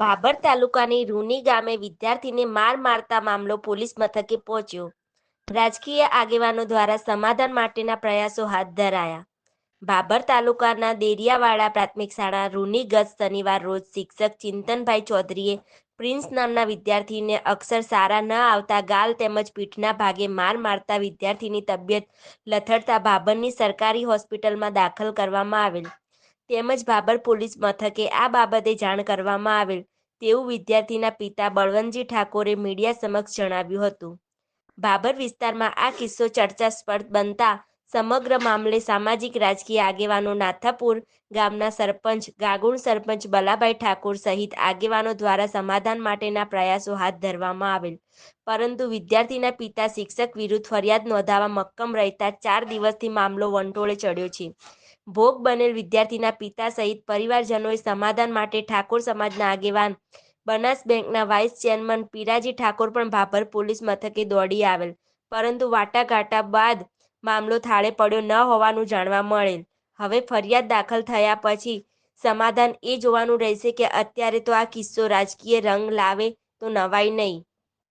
ભાભર તાલુકાની રૂની ગામે વિદ્યાર્થીને માર મારતા મામલો પોલીસ મથકે પહોંચ્યો. રાજકીય આગેવાનો દ્વારા સમાધાન માટેના પ્રયાસો હાથ ધરાયા. ભાભર તાલુકાના દેરિયાવાડા પ્રાથમિક શાળા રૂની ગત શનિવાર રોજ શિક્ષક ચિંતનભાઈ ચૌધરીએ પ્રિન્સ નામના વિદ્યાર્થીને અક્ષર સારા ન આવતા ગાલ તેમજ પીઠના ભાગે માર મારતા વિદ્યાર્થીની તબિયત લથડતા ભાભરની સરકારી હોસ્પિટલમાં દાખલ કરવામાં આવેલ. તેમજ બાબર પોલીસ મથકે આ બાબતે જાણ કરવામાં આવેલ, તેવું વિદ્યાર્થીના પિતા બળવંતજી ઠાકોરે મીડિયા સમક્ષ જણાવ્યું હતું. બાબર વિસ્તારમાં આ કિસ્સો ચર્ચાસ્પદ બનતા સમગ્ર મામલે સામાજિક રાજકીય આગેવાનો નાથાપુર ગામના સરપંચ ગાગુણ સરપંચ બલાભાઈ ઠાકોર સહિત આગેવાનો દ્વારા સમાધાન માટેના પ્રયાસો હાથ ધરવામાં આવેલ. પરંતુ વિદ્યાર્થીના પિતા શિક્ષક વિરુદ્ધ ફરિયાદ નોંધાવવા મક્કમ રહેતા ચાર દિવસથી મામલો વંટોળે ચડ્યો છે. ભોગ બનેલ વિદ્યાર્થીના પિતા સહિત પરિવારજનોએ સમાધાન માટે ઠાકોર સમાજના આગેવાન બનાસ બેંકના વાઇસ ચેરમેન પીરાજી ઠાકોર પણ ભાભર પોલીસ મથકે દોડી આવેલ. પરંતુ વાટાઘાટા બાદ મામલો થાળે પડ્યો ન હોવાનું જાણવા મળેલ. હવે ફરિયાદ દાખલ થયા પછી સમાધાન એ જોવાનું રહેશે કે અત્યારે તો આ કિસ્સો રાજકીય રંગ લાવે તો નવાઈ નહીં.